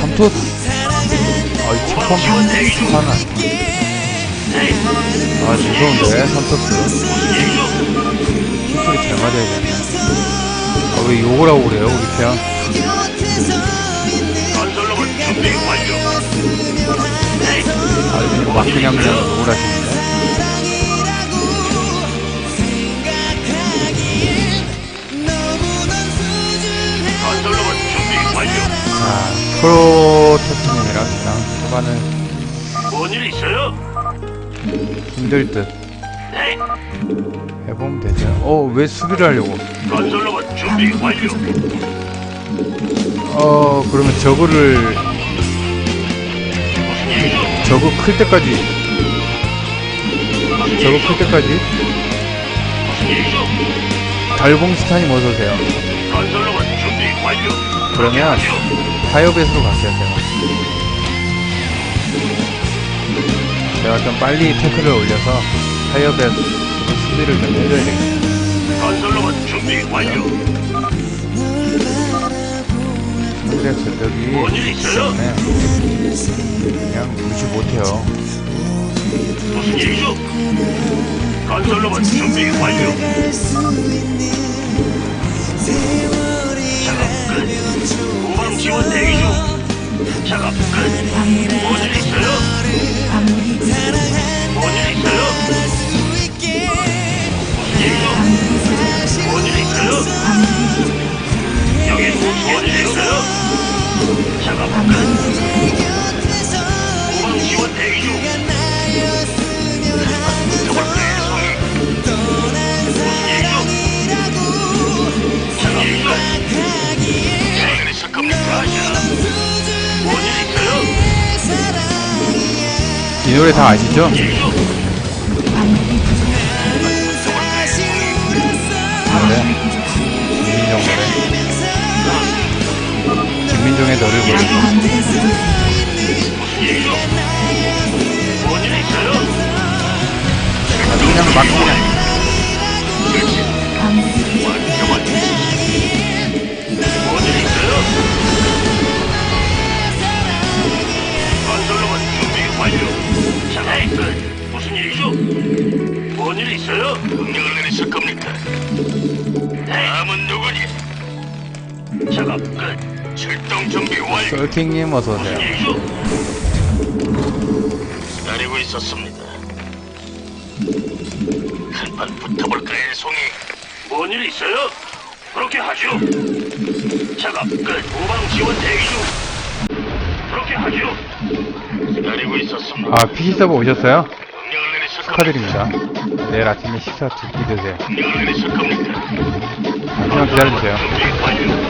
삼토스. 아, 이 후방 지원 대기 중. 하나. 네. 아, 무서운데, 삼토스. 킥소리 잘 맞아야겠네. 아, 왜 욕을 하고 그래요, 우리 태양? 아, 이거 막 그냥 그냥 욕을 하시는데. 자, 프로토스님이랑 그냥 초반을 뭔일 있어요? 힘들 듯 네. 해보면 되죠. 어, 왜 수비를 하려고? 건설로봇 준비 완료. 어, 그러면 저거를, 무슨 일이죠? 저거 클 때까지, 무슨 저거 일이죠? 클 때까지 무슨 일이죠? 달봉스탄이 어서 오세요. 건설로봇 준비 완료. 그러면. 타이어벳으로 갈게요, 제가. 제가 좀 빨리 태클을 올려서 타이어벳으로 수비를 좀 해줘야 되겠다. 건설로봇 준비 완료. 상대 전력이? 때문에 그냥 무시 못해요. 무슨 일이죠? 건설로봇 준비 완료. 작업 끝. 지원 대기 중. 작업 끝. 뭔일 있어요? 뭔일 있어요? 무슨 일이죠? 뭔일 있어요? 노래 다 아시죠? 끝. 무슨 일이죠? 뭔일 있어요? 명령을 내리실 겁니까? 다음은 누구니? 작업 끝. 출동 준비 완료. 썰팅님 무슨 어서오세요 일이죠? 기다리고 있었습니다. 한판 붙어볼까요, 송이? 뭔 일 있어요? 그렇게 하죠. 작업 끝. 후방 지원 대기 중. 그렇게 하죠. 기다리고 있었습니다. 아 PC 서버 오셨어요? 명령을 내리실 축하드립니다 내일 아침에 식사 두끼 드세요 겁니까? 명령을 내리실 겁니까? 잠시만 기다려주세요 준비 완료.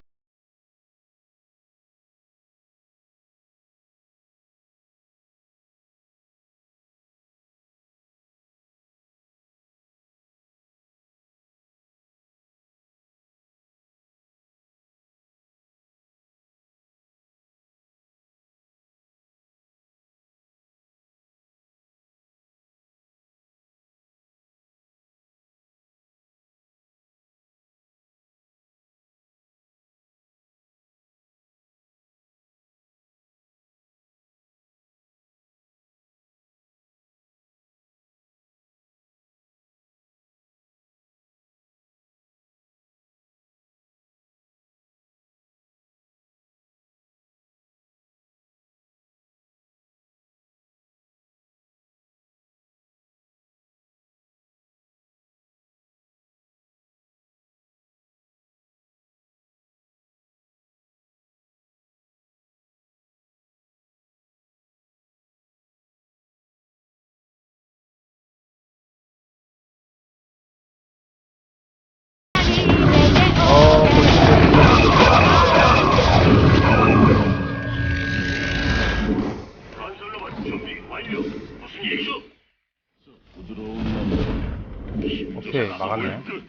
끝.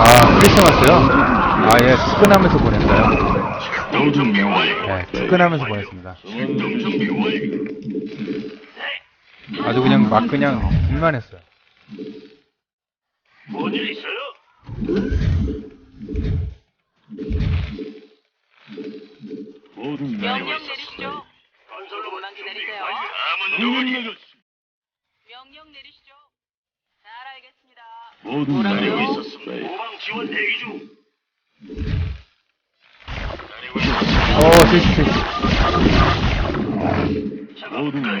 아 크리스마스요? 아예 특근하면서 보냈어요 출동 준비 완료. 네 특근하면서 보냈습니다. 아주 그냥 막 그냥 일만 했어요 뭔일 있어요? 명령 내리시죠. 준비 기다리세요. 명령 누구니? 명령 내리시죠. 잘 알겠습니다. 모든 뭐라고요? 나라가 있었습니다. 후방 지원 대기 중. 어, 실수, 실수. 작업 끝. 겁니다.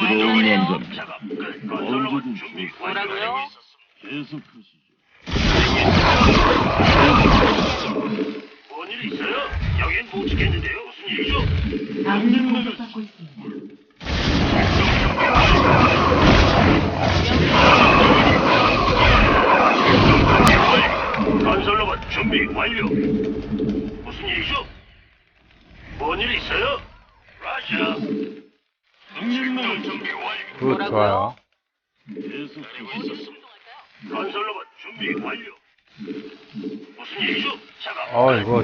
부드러운. 작업 끝. 건설로봇 준비 뭐라고요? 있었습니다. 계속하시죠. 뭔일 있어요? 여긴 못 지켰는데요. 무슨 일이죠? 아군이 공격받고 있습니다. 건설로봇 준비 완료. 무슨 일이죠? 뭔 일 있어요? 라자. 출동 준비 완료. 굿, 좋아요. 계속하시죠. 건설로봇 준비 완료. 무슨 일이죠? 작업. 어, 이거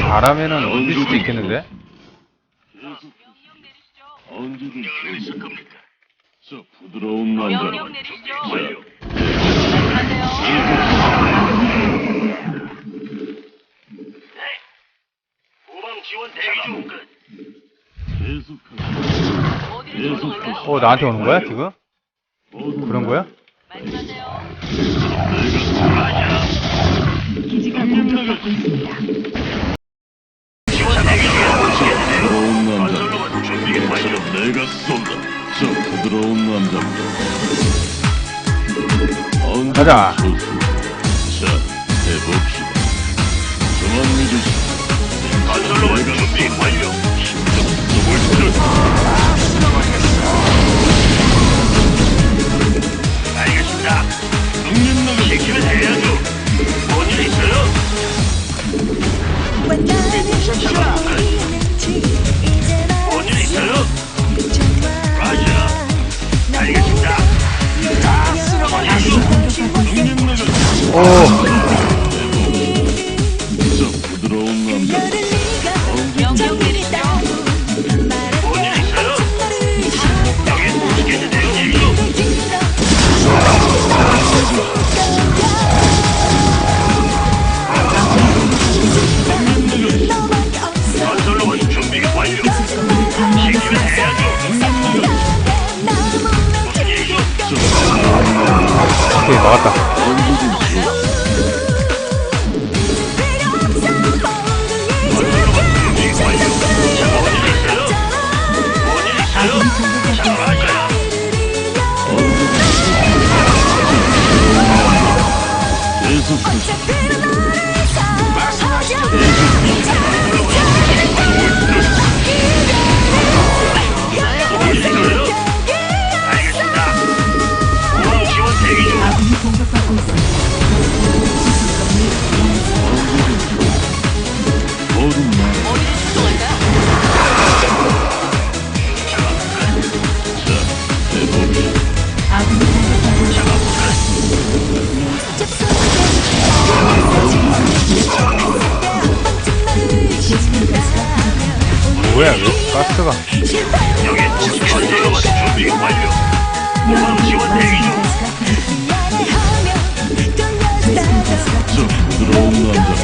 잘하면은 이길 수도 있겠는데? 명령을 있을 좋습니다. 겁니까? 저 부드러운 명령 남자. 내리시죠. 완료. 하세요. 네. 후방 지원 대기 중. 끝. 계속하시죠. 어디로 들어갈까요? 어, 나한테 오는 거야, 지금? 그런 거야? 말씀하세요. 기지가 공격받고 있습니다. 지원 대기 중. 내가 쏜다. 저 부드러운 남자입니다. 가자. 좋습니다. 자, 해봅시다. 저만 믿으시오. 건설로 막았다. 뭐야, 왜? 가스가. 부드러운 남자.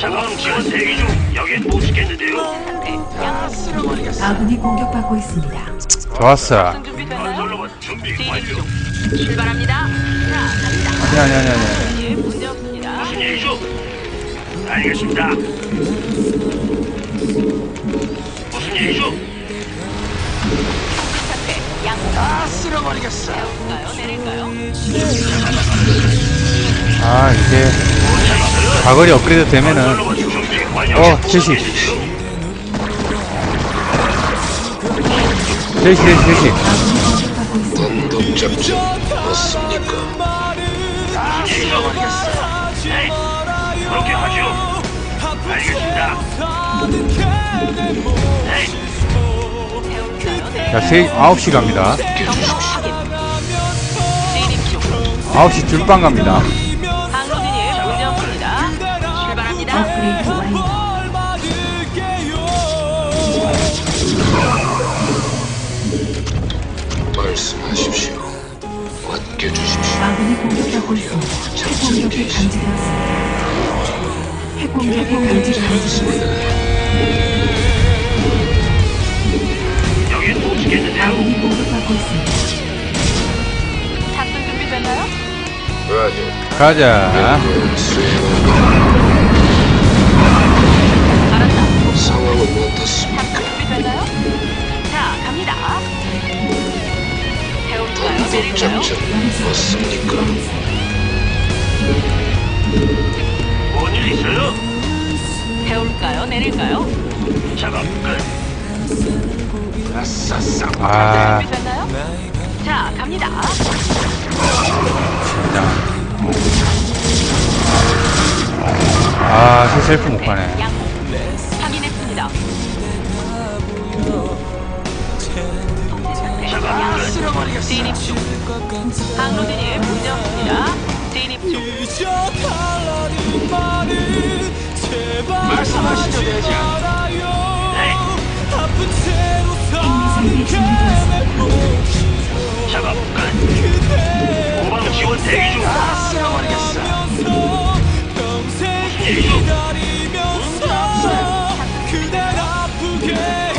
자강 지원 대기 중. 여긴 못 지켰는데요. 아군이 공격받고 있습니다. 좋았어. 건설로봇 준비 완료. 출발합니다. 자, 갑니다. 아니, 아니, 아니, 아니. 예, 문제 없습니다. 무슨 일이죠? 알겠습니다. 무슨? 상태 양호. 다 쓸어버리겠어. 태울까요? 내릴까요? 아, 이제 사거리 업그레이드 되면은. 어, 제시. 제시, 제시, 제시. 있습니다. 단독 작전 맞습니까? 네. 그렇게 하죠. 알겠습니다. 내릴까요? 자, 세, 9시 갑니다. 경로 확인. 진입 중. 9시 줄빵 갑니다. 감지되었습니다. 핵공격이 감지되었습니다. 여긴 못 지켰는데요. 아군이 공격받고 있습니다. 탑승 준비 됐나요? 라디오 가자. 알았다. 상황은 어떻습니까? 탑승 준비 됐나요? 자, 갑니다. 태울까요? 단독 내릴까요? 작전 맞습니까? 작업 끝. 아, 준비 됐나요? 자, 갑니다. 진짜. 아, 새 셀프 못 가네. 양호. 확인했습니다. 진입 중. 항로진이 문제 없습니다. 진입 중. 네. 준비되었습니다. 작업 끝. 후방 지원 대기 중. 무슨 일이죠? 자, 갑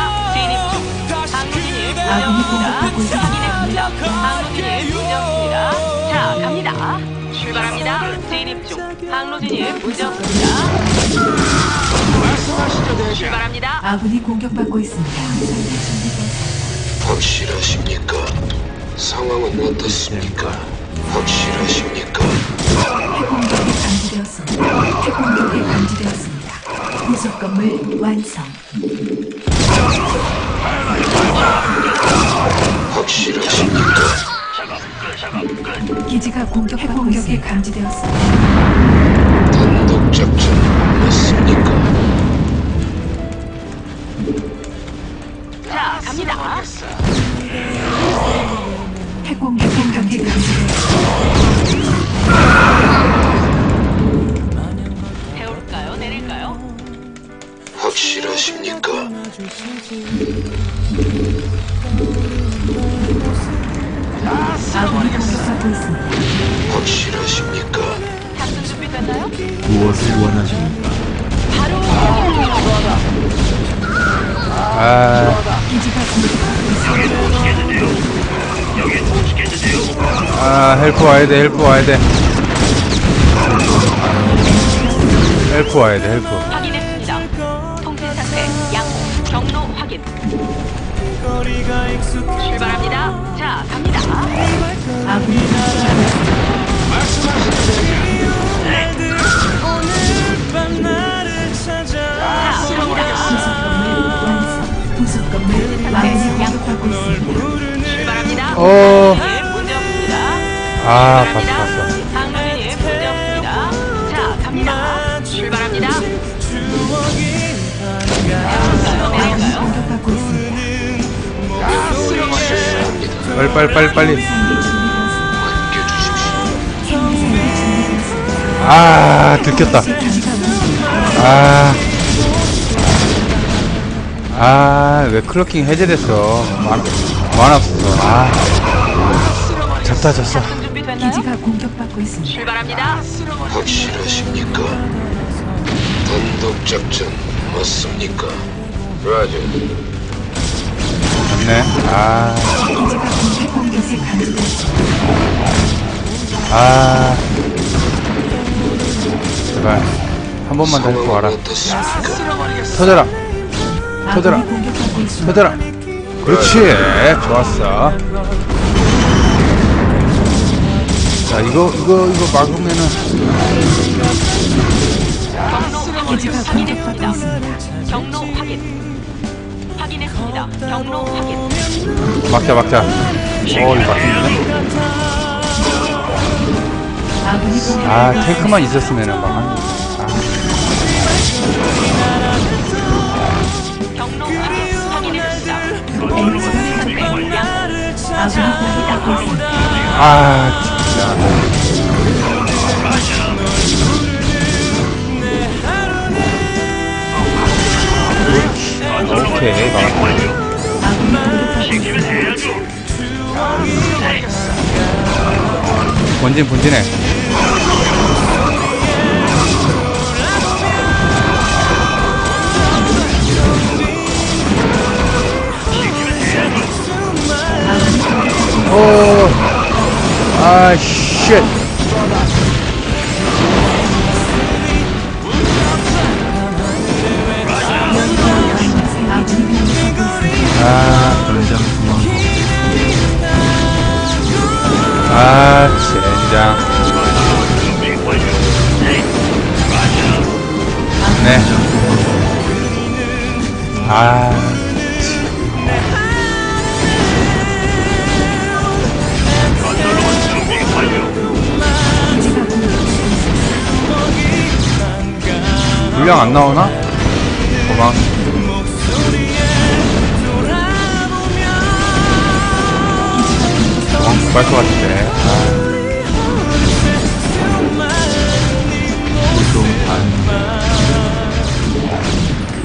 아군이. 공격받고 있습니다. 확인했습니다. 항로진이 문제 없습니다. 자, 갑니다. 출발합니다. 진입 중. 항로진이 문제 없습니다. 출발합니다. 아군이 공격받고 있습니다. 확실하십니까? 상황은 어떻습니까? 확실하십니까? 핵공격이 감지되었습니다. 핵공격이 감지되었습니다. 부속 건물 완성. 확실하십니까? 작업 끝. 작업 끝. 기지가 공격받고 있습니다. 감지되었습니다. 단독 작전 맞습니까? 자, 갑니다. 핵공격 공격이 감지되었습니다. 태울까요? 내릴까요? 확실하십니까? 아군이 공격받고 있습니다. 확실하십니까? 탑승 준비 됐나요? 무엇을 원하십니까? 바로 아, 기지가 공격받고 있습니다. 아, 헬프 와야 돼, 헬프 와야 돼. 헬프 와야 돼, 헬프. 출발합니다. 자, 갑니다. 아군이 공격받고 있습 빨리, 빨리, 빨리, 빨리. 아, 들켰다. 아. 아, 왜 클로킹 해제됐어? 만, 만 없어. 아. 졌다, 졌어. 기지가 공격받고 있습니다. 출발합니다. 확실하십니까? 단독 작전 맞습니까? 라저. 좋네. 아. 아. 제발. 한 번만 더 해고 와라. 터져라. 터져라. 터져라. 그렇지. 좋았어. 자, 이거, 이거, 이거 막으면은. 경로 확인. 확인했습니다. 경로 확인. 막자, 막자. 어, 이거 막히네. 아, 탱크만 있었으면은 막. 한- 아, 경로 확인. 확인했습니다. 에너지가 부족합니다. 아군이 공격받고 있습니다. 아, 진짜. 오케이, 막았다. 본진, 본진해. 오, 아, 쉣. 아, 젠장. 네. 아. 물량 안 나오나? 고마. 도 못갈 것 같은데. 아, 출동 반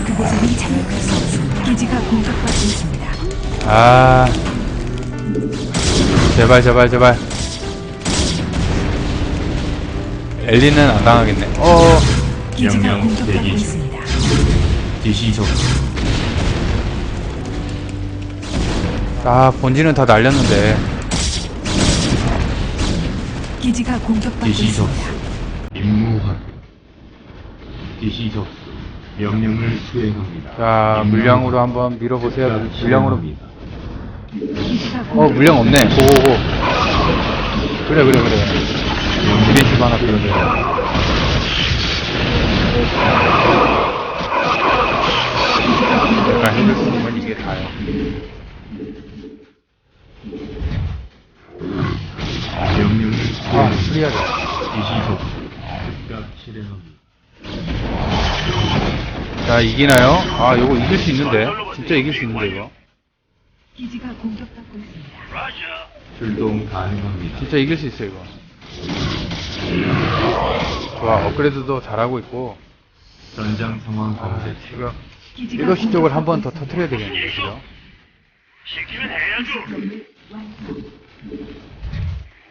그곳에는 착륙할 수 없습니다. 기지가 공격받고 있습니다. 아. 제발, 제발, 제발. 엘리는 안 당하겠네. 어, 기지가 명령 공격받고 대기 중. 있습니다. 지시 적 아, 본진은 다 날렸는데. 기지가 공격받고 지시 적 있습니다. 임무 확인 지시 적 명령을 수행합니다. 자, 물량으로. 한번 밀어보세요. 물량으로. 기지가 어, 물량 없네. 고고고. 그래, 그래, 그래. 이벤트 하나 빌려줘요. 내가 해줄 수 있는 이게 다요. 즉각 실행합니다. 자, 이기나요? 아, 요거 이길 수 있는데. 진짜 이길 수 있는데, 이거. 기지가 공격받고 있습니다. 출동 가능합니다. 진짜 이길 수 있어, 이거. 좋아, 업그레이드도 잘하고 있고. 전장 상황 아, 검색 지금 기지가 7시 쪽을 한 번 더 터트려야 되겠는데, 그죠? 시키면 해야죠.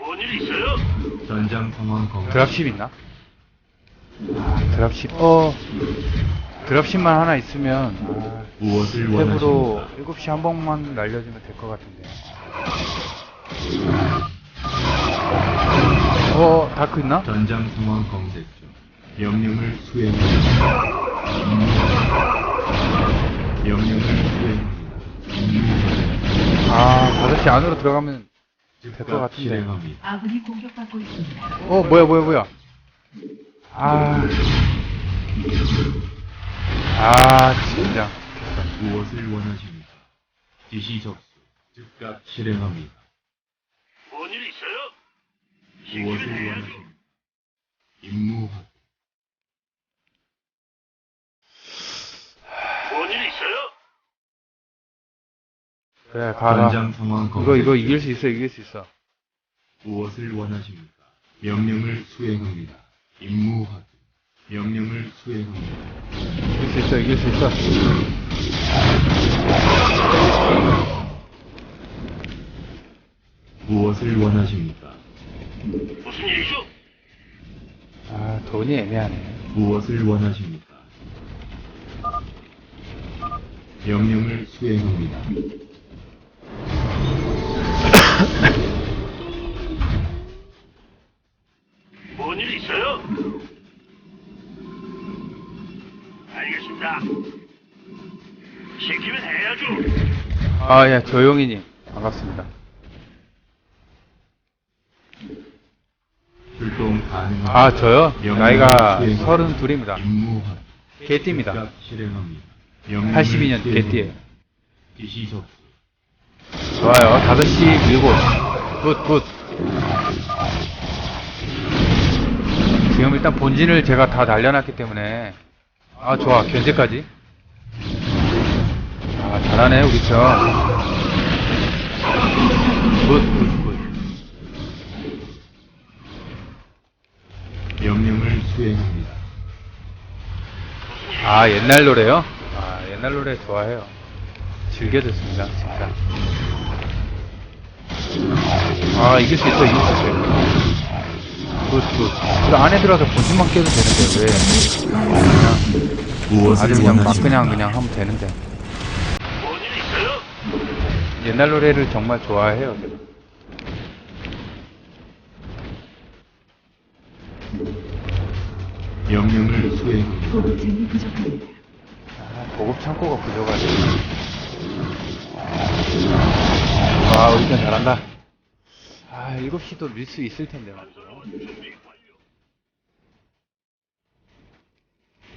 뭔일 있어요? 전장 상황 검색 드랍십 있나? 아, 드랍십. 어, 드랍십만 하나 있으면, 아, 무엇을 탭으로 원하십니까? 7시 한 번만 날려주면 될 것 같은데. 어, 다크 있나? 전장 상황 검색 중 명령을 수행합니다. 확인. 명령을 수행합니다. 확인. 아, 5시 안으로 들어가면 될 것 같은데. 실행합니다. 아군이 공격받고 있습니다. 어, 뭐야, 뭐야, 뭐야. 아. 아, 진짜. 무엇을 원하십니까? 지시 접수. 즉각 실행합니다. 뭔 일 있어요? 무엇을. 원하십니까? 임무 확인. 뭔 일 있어요? 그래, 가라. 전장 상황 검색. 이거, 이거 이길 수 있어, 이길 수 있어. 무엇을 원하십니까? 명령을 수행합니다. 임무 확인. 명령을 수행합니다. 이길 수 있어, 이길 수 있어. 무엇을 원하십니까? 무슨 일이죠? 아, 돈이 애매하네. 무엇을 원하십니까? 명령을 수행합니다. 뭔 일 있어요? 알겠습니다. 시키면 해야죠. 아, 예, 조용히님. 반갑습니다. 출동 가능합니다. 아, 저요? 나이가 수행합니다. 서른 둘입니다. 임무 확인. 개띠입니다. 즉각 실행합니다. 명령을 82년 수행합니다. 개띠예요. 지시 접수. 좋아요. 5시 밀고. 굿, 굿. 지금 일단 본진을 제가 다 날려놨기 때문에. 아, 좋아. 견제까지. 아, 잘하네, 우리 편. 굿, 굿, 굿. 명령을 수행합니다. 아, 옛날 노래요? 아, 옛날 노래 좋아해요. 즐겨 듣습니다, 진짜. 아, 이길 수 있어, 이길 수 있어. 굿, 굿. 그 안에 들어가서 본진만 깨도 되는데, 왜. 그냥, 아주 그냥 막? 그냥, 그냥 하면 되는데. 옛날 노래를 정말 좋아해요. 명령을 수행합니다. 보급층이 부족합니다. 아, 보급 창고가 부족하지. 아, 우리 편 잘한다. 아, 7시도 밀 수 있을 텐데, 말이죠.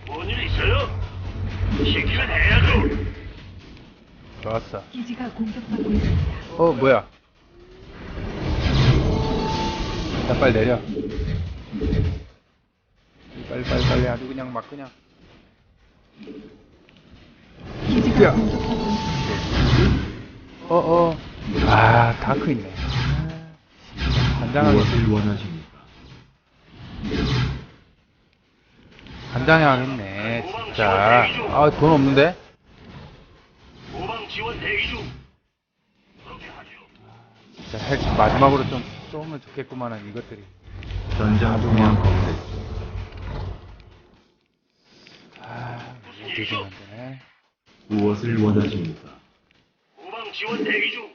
뭔일 있어요? 시키면 해야죠. 좋았어. 기지가 공격받고 있습니다. 어, 뭐야. 자, 빨리 내려. 빨리, 빨리, 빨리. 아주 그냥 막 그냥. 기지가 야. 공격받고 있습니다. 어, 어. 아, 다크 있네. 아. 간장하게, 무엇을 원하십니까? 간장하겠네. 진짜. 아, 돈 없는데? 진짜 핵 마지막으로 좀 쏘면 좋겠구만은, 이것들이. 전장 상황 검색. 아. 무엇을 원하십니까? 지원 대기 중.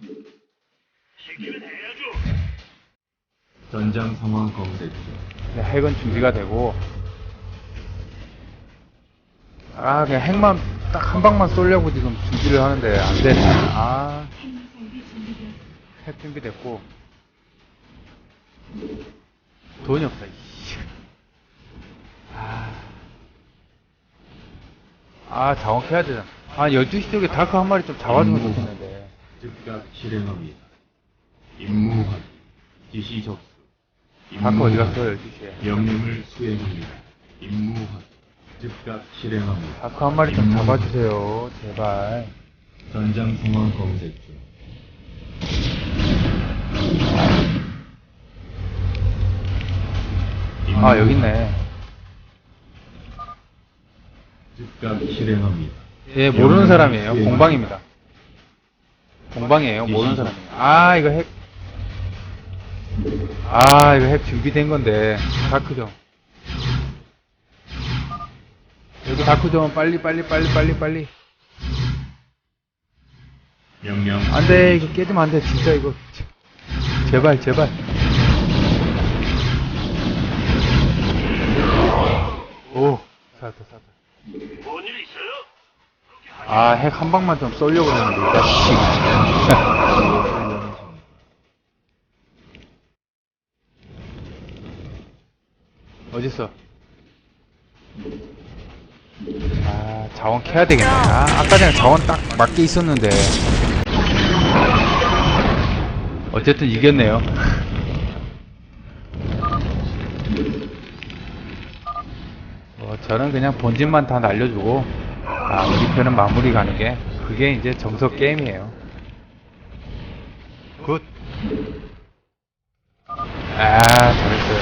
시키면 해야죠. 전장 상황 검색 중. 네, 핵은 준비가 되고 아 그냥 핵만 딱 한 방만 쏘려고 지금 준비를 하는데 안 되네 아 핵미사일이 준비되었습니다. 핵 준비됐고 돈이 없다. 아, 아 자원 캐야 되잖아 아 12시 쪽에 다크 한 마리 좀 잡아주면 좋겠는데 즉각 실행합니다. 임무 확인. 지시 접수. 다크 어디 임무 갔어 확인. 12시에 명령을 수행합니다. 임무 확인. 즉각 실행합니다. 다크 한 마리 좀 잡아주세요 제발 전장 상황 검색 중. 아 여기 있네 즉각 실행합니다. 예, 모르는 사람이에요. 공방입니다. 공방이에요. 모르는 사람이에요. 아, 이거 핵. 아, 이거 핵 준비된 건데. 다크죠. 여기 다크죠. 빨리, 빨리, 빨리, 빨리, 빨리. 명령. 안 돼. 이거 깨지면 안 돼. 진짜 이거. 제발, 제발. 오, 살았다, 살았다. 뭔일 있어요? 아, 핵 한 방만 좀 쏠려고 했는데, 이 자식. 어딨어? 아, 자원 캐야 되겠네. 아, 아까 전에 자원 딱 맞게 있었는데. 어쨌든 이겼네요. 어, 저는 그냥 본진만 다 날려주고 아, 우리 편은 마무리 가는 게, 그게 이제 정석 게임이에요. 굿. 아, 잘했어요.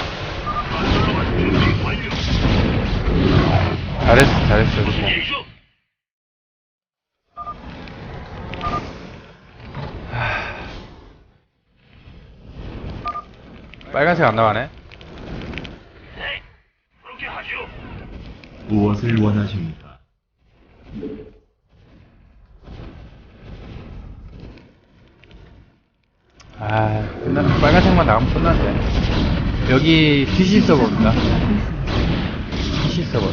잘했어, 잘했어, 그렇게. 대기 중. 빨간색 안 나가네? 무엇을 원하십니까? 아, 끝났, 빨간색만 나가면 끝났네. 여기 PC 서버입니다. PC 서버요.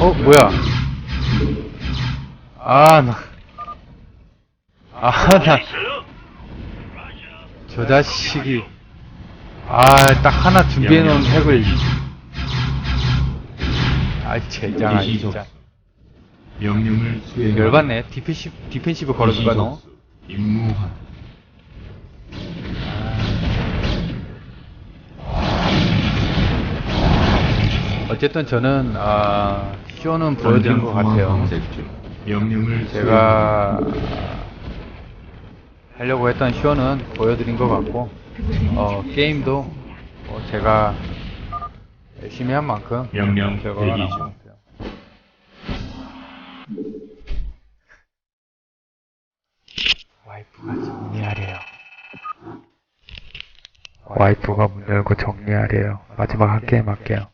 어, 뭐야? 아, 나. 아, 나. 저 자식이. 아, 딱 하나 준비해놓은 핵을. 아, 젠장아, 진짜. 명령을 수행. 열받네. 디펜시브, 디펜시브 걸어줄까, 너? 임무 확인. 어쨌든 저는, 아, 쇼는 보여드린 것 같아요. 명령을 제가 하려고 했던 쇼는 보여드린 것 같고, 어, 게임도 뭐 제가 열심히 한 만큼 명령 결과가 대기 나온 중. 것 같아요. 와이프가 정리하래요. 와이프가 문 열고 정리하래요. 마지막 한 게임 할게요.